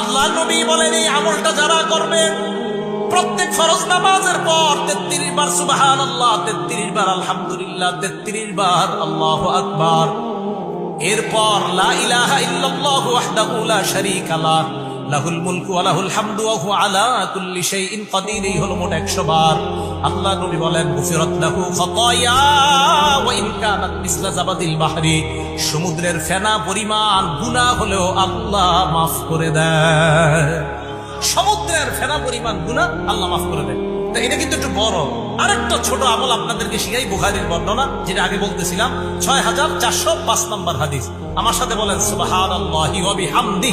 আল্লাহ নবী বলেন, এই আমলটা যারা করবেন প্রত্যেক ফরজ নামাজের পর তেত্রিশ বার সুবাহান আল্লাহ তেত্রিশ বার আলহামদুলিল্লাহ, তেত্রিশ বার আল্লাহ আকবার। এরপর লা ইলাহা ইল্লাল্লাহু ওয়াহদাহু লাহ। লাহুল মুলকু ওয়া লাহুল হামদু হুয়া আলা কুল্লি শাইইন কাদির, এই হলো মোট 100 বার। আল্লাহ নবী বলেন গুফিরাত লাহু খাতায়া ওয়া ইন কানাত মিসলা জাবাদিল বাহরি। সমুদ্রের ফেনা পরিমাণ গুনাহ হলেও আল্লাহ মাফ করে দেয়। সমুদ্রের ফেনা পরিমাণ গুনাহ আল্লাহ মাফ করে দেয়। তো এটা কিন্তু একটু বড়। আরেকটা ছোট আমল আপনাদেরকে শিখাই, বুখারির বর্ণনা, যেটা আগে বলতেছিলাম, ছয় হাজার চারশো পাঁচ নম্বর হাদিস। আমার সাথে বলেন সুবাহান আল্লাহি হামদি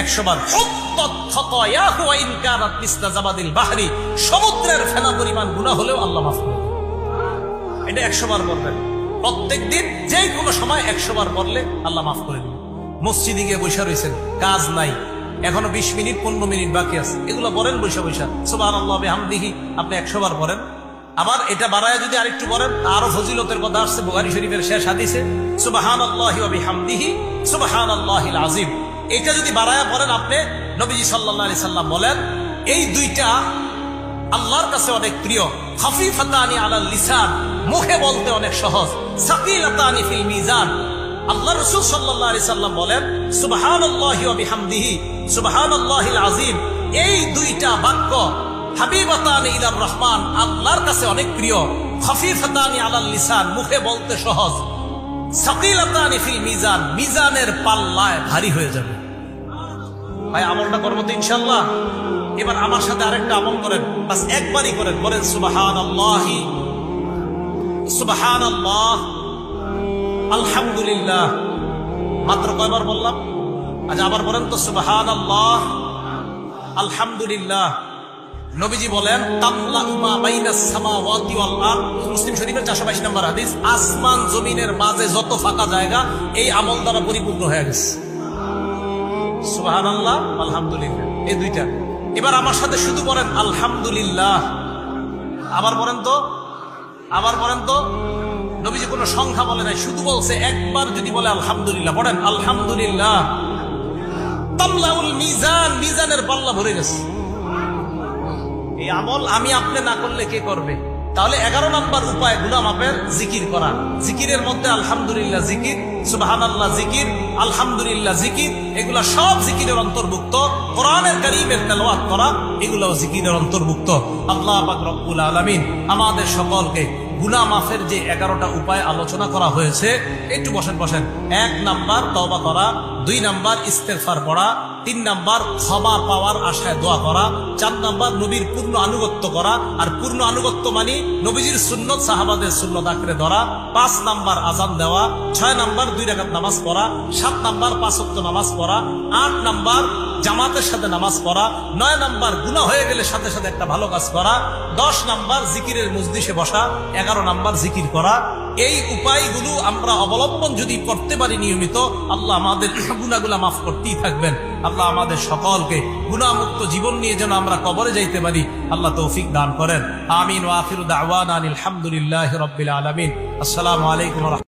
একশো সমুদ্রের হলেও আল্লাহ মাফ এটা একশো বার সময় একশো বার আল্লাহ মাফ মসজিদে গিয়ে রয়েছেন, কাজ নাই। এখনও বিশ মিনিট, পনেরো মিনিট বাকি আছে। এগুলো বলেন বৈশা বৈশা। সুবাহ আল্লাহ হামদিহি আপনি একশো বার পড়েন আবার এটা বাড়ায় যদি আরেকটু বলেন আরও ফজিলতের কথা আসছে বুহারি শরীফের শেষ হাদিসে। সুবাহান আল্লাহি ওয়া বিহামদিহি সুবাহান আল্লাহিল আজিম এটা যদি বাড়ায় পড়েন আপনি, নবীজি সাল্লাল্লাহু আলাইহি সাল্লাম বলেন, এই দুইটা আল্লাহর কাছে অনেক প্রিয়। খাফিফাতানি আলাল লিসান, মুখে বলতে অনেক সহজ। সাকিলাতানি ফিল মিজান। আল্লাহ রাসূল সাল্লাল্লাহু আলাইহি সাল্লাম বলেন, সুবহানাল্লাহি ওয়া বিহামদিহি, সুবহানাল্লাহিল আযীম। এই দুইটা বাক্য হাবিবাতানি ইলার রহমান আল্লাহর কাছে অনেক প্রিয়। খাফিফাতানি আলাল লিসান, মুখে বলতে সহজ। মিজান, মিজানের পাল্লায় ভারী হয়ে যাবে। ভাই, আমলটা করব তো ইনশাল্লাহ এবার আমার সাথে আরেকটা আমল করেন। বাস একবারই করেন। বলেন সুবাহান আল্লাহি সুবাহান আল্লাহ আলহামদুলিল্লাহ। মাত্র কয়বার বললাম? আজ আবার বলেন তো সুবাহান আল্লাহ আলহামদুলিল্লাহ। নবীজি বলেন তামলা উমা বাইনাস সামাওয়াতি ওয়াল আরদ। মুসলিম শরীফের 422 নম্বর হাদিস, আসমান জমিনের মাঝে যত ফাঁকা জায়গা, এই আমল দ্বারা পরিপূর্ণ হয়ে গেছে। সুবাহান আল্লাহ আলহামদুলিল্লাহ, এই দুইটা। এবার আমার সাথে শুধু বলেন, আলহামদুলিল্লাহ। আবার বলেন তো, আবার বলেন তো, নবীজি কোনো সংখ্যা বলে নাই, শুধু বলছে, একবার যদি বলে আলহামদুলিল্লাহ। বলেন আলহামদুলিল্লাহ। তামলাউল মিজান, মিজানের পাল্লা ভরে গেছে। এই আমল আমি আপনি না করলে কে করবে? তাহলে এগারো নম্বর উপায় গুনা মাপের জিকির করা। জিকিরের মধ্যে আলহামদুলিল্লাহ জিকির সুবাহান আল্লাহ জিকির, আলহামদুলিল্লাহ জিকির, এগুলা সব জিকিরের অন্তর্ভুক্ত। কোরআনের কারিমের তেলাওয়াত করা, এগুলাও জিকিরের অন্তর্ভুক্ত। আল্লাহ পাক রব্বুল আলামিন আমাদের সকলকে গুনা মাফের যে এগারোটা উপায় আলোচনা করা হয়েছে, একটু বসেন বসেন। এক নাম্বার তওবা করা, দুই নাম্বার ইস্তেফার পড়া তিন নাম্বার ক্ষমা পাওয়ার আশায় দোয়া করা, চার নাম্বার নবীর পূর্ণ আনুগত্য করা, আর পূর্ণ আনুগত্য মানে নবীজির সুন্নত, সাহাবাদের সুন্নত আঁকড়ে ধরা, পাঁচ নাম্বার আজান দেওয়া, ছয় নাম্বার দুই রাকাত নামাজ পড়া, সাত নাম্বার পাঁচত্ব নামাজ পড়া, আট নাম্বার জামাতের সাথে নামাজ পড়া, নয় নাম্বার গুণা হয়ে গেলে সাথে সাথে একটা ভালো কাজ করা, দশ নাম্বার জিকিরের মজলিসে বসা, এগারো নাম্বার জিকির করা। এই উপায়গুলো আমরা অবলম্বন যদি করতে পারি নিয়মিত, আল্লাহ আমাদের গুণাগুলা মাফ করতেই থাকবেন। আল্লাহ আমাদের সকলকে গুণামুক্ত জীবন নিয়ে যেন আমরা কবরে যাইতে পারি, আল্লাহ তৌফিক দান করেন। আমিন ওয়াফির আলহামদুলিল্লাহ রবিল আলমিন। আসসালামু আলাইকুম